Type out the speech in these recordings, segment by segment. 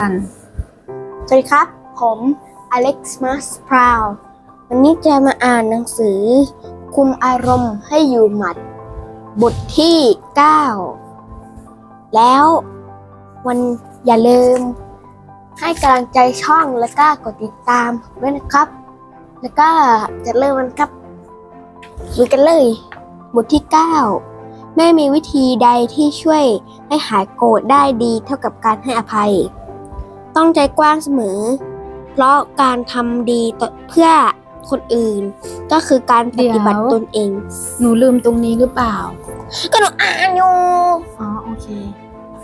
กันสวัสดีครับ ผมอเล็กซ์มาสพราววันนี้จะมาอ่านหนังสือ คุมอารมณ์ให้อยู่หมัด บทที่ 9 แล้ววันอย่าลืม ให้กำลังใจช่องแล้วก็กดติดตามด้วยนะครับ แล้วก็จะเริ่มกันครับลุยกันเลย บทที่ 9 แม่มีวิธีใดที่ช่วยให้หายโกรธได้ดีเท่ากับการให้อภัย ต้องใจกว้างเสมอ เพราะการทำดีต่อเพื่อคนอื่น ก็คือการปฏิบัติเดี๋ยวตนเอง หนูลืมตรงนี้หรือเปล่า ก็หนูอ่านอยู่ อ๋อโอเค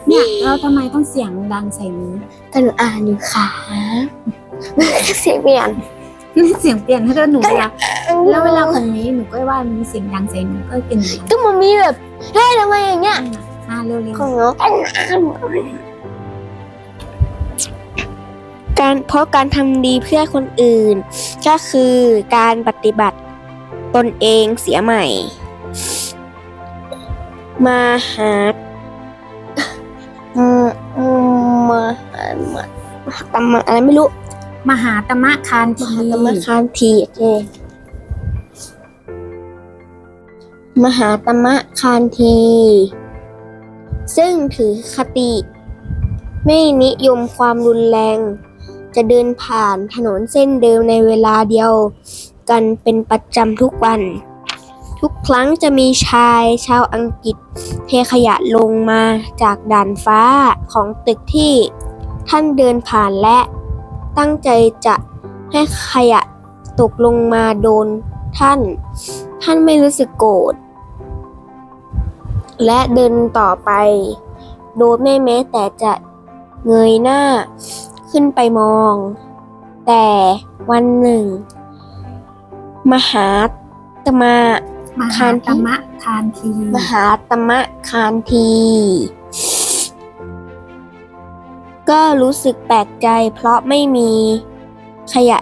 เนี่ยเราทำไมต้องเสียงดังใส่หนูก็หนูอ่านอยู่ค่ะเสียงเปลี่ยนเสียงเปลี่ยนให้ด้วยหนูเวลาแล้วเวลาคนนี้หนูก็ว่ามีเสียงดังใส่หนูก็เป็นอย่างนี้ก็มันมีแบบเฮ้ยทำไมอย่างเงี้ยอ่าเร็วของหนูก็อ่าน การเพราะการทำดีเพื่อคนอื่น ก็คือการปฏิบัติตนเองเสียใหม่ มาหาอืมอืมมาหามาตำมาอะไรไม่รู้ๆมหาตมะคานมทีหาตมะคานทีโอเคมหาตมะคานที ซึ่งถือคติ ไม่นิยมความรุนแรง จะเดินผ่านถนนเส้นเดิมในเวลาเดียวกันเป็นประจำทุกวัน ทุกครั้งจะมีชายชาวอังกฤษเทขยะลงมาจากด่านฟ้าของตึกที่ท่านเดินผ่านและตั้งใจจะให้ขยะตกลงมาโดนท่าน ท่านไม่รู้สึกโกรธ และเดินต่อไป โดยไม่แม้แต่จะเงยหน้า ขึ้นไปมอง แต่วันหนึ่ง มหาตมะมหาตมะคานที มหาตมะคานที ก็รู้สึกแปลกใจเพราะไม่มีขยะ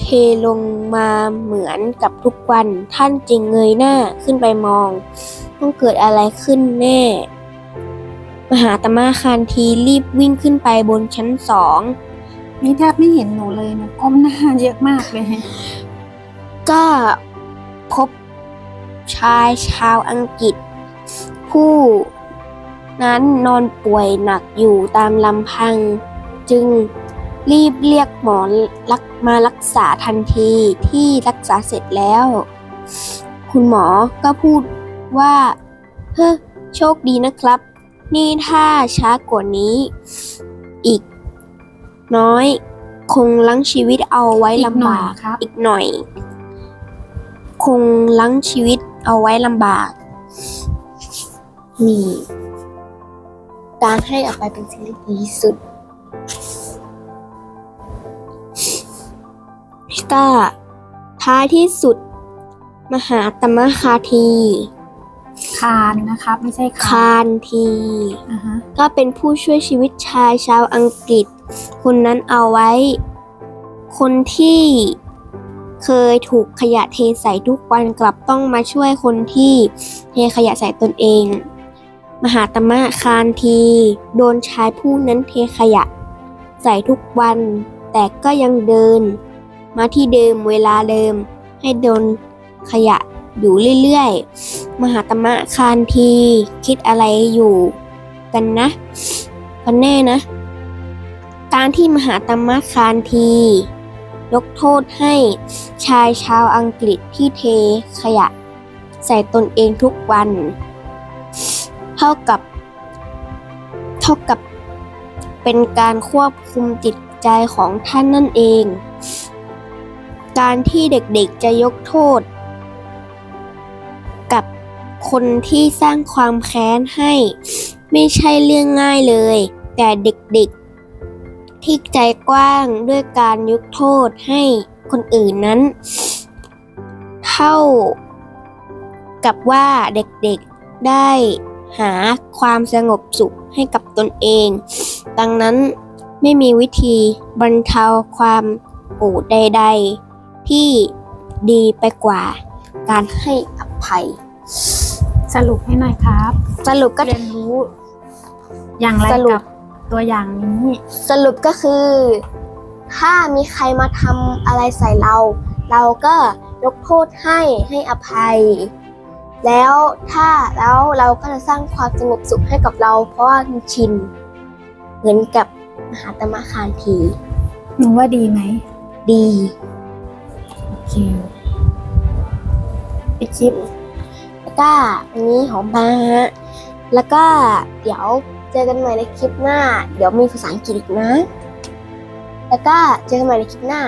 เทลงมาเหมือนกับทุกวัน ท่านจึงเงยหน้าขึ้นไปมอง ต้องเกิดอะไรขึ้นแน่ มหาตมะคานทีรีบวิ่งขึ้นไปบนชั้นสอง นี่แทบไม่เห็นหนูเลยหนูก้มหน้าเยอะมากเลย ก็พบชายชาวอังกฤษ ผู้นั้นนอนป่วยหนักอยู่ตามลำพัง จึงรีบเรียกหมอรักมารักษาทันทีที่รักษาเสร็จแล้ว คุณหมอก็พูดว่า เฮ้อโชคดีนะครับ นี่ถ้าช้ากว่านี้ อีก น้อย คงลังชีวิตเอาไว้อีกหน่ลำอยบากครับ อีกหน่อย คงลังชีวิตเอาไว้ลำบาก นี่การให้อภัยเป็นสิ่งที่ดีที่สุดก็ท้ายที่สุด มหาตมคาที คานนะครับ ไม่ใช่คาคานที อ่าฮะ ก็เป็นผู้ช่วยชีวิตชายชาวอังกฤษ คนนั้นเอาไว้ คนที่เคยถูกขยะเทใส่ทุกวันกลับต้องมาช่วยคนที่เทขยะใส่ตนเอง มหาตมะคานที โดนชายผู้นั้นเทขยะ ใส่ทุกวัน แต่ก็ยังเดิน มาที่เดิมเวลาเดิม ให้โดนขยะอยู่เรื่อยๆ มหาตมะคานที คิดอะไรอยู่ กันนะกันแน่นะ การที่มหาตมะคานทียกโทษให้ชายชาวอังกฤษที่เทขยะ ใส่ตนเองทุกวัน เท่ากับ เท่ากับเป็นการควบคุมจิตใจของท่านนั่นเอง การที่เด็กๆจะยกโทษ กับคนที่สร้างความแค้นให้ ไม่ใช่เรื่องง่ายเลย แต่เด็กๆ ที่ใจกว้างด้วยการยกโทษให้คนอื่นนั้น เท่ากับว่าเด็กๆได้หาความสงบสุขให้กับตนเอง ดังนั้นไม่มีวิธีบรรเทาความโกรธใด ๆ ที่ดีไปกว่าการให้อภัย สรุปให้หน่อยครับ สรุปก็เรียนรู้ อย่างไรสรุป กับ ตัวอย่างนี้ สรุปก็คือ ถ้ามีใครมาทำอะไรใส่เรา เราก็ยกโทษให้ให้อภัย แล้วถ้าแล้วเราก็จะสร้างความสงบสุขให้กับเรา เพราะว่ามันชินเหมือนกับมหาตมะคานทีหนูว่าดีไหม ดีโอเคไปคลิปแล้วก็วันนี้หอมมาฮะแล้วก็เดี๋ยว เจอกันใหม่ในคลิปหน้า เดี๋ยวมีภาษาอังกฤษอีกนะ แล้วก็เจอกันใหม่ในคลิปหน้า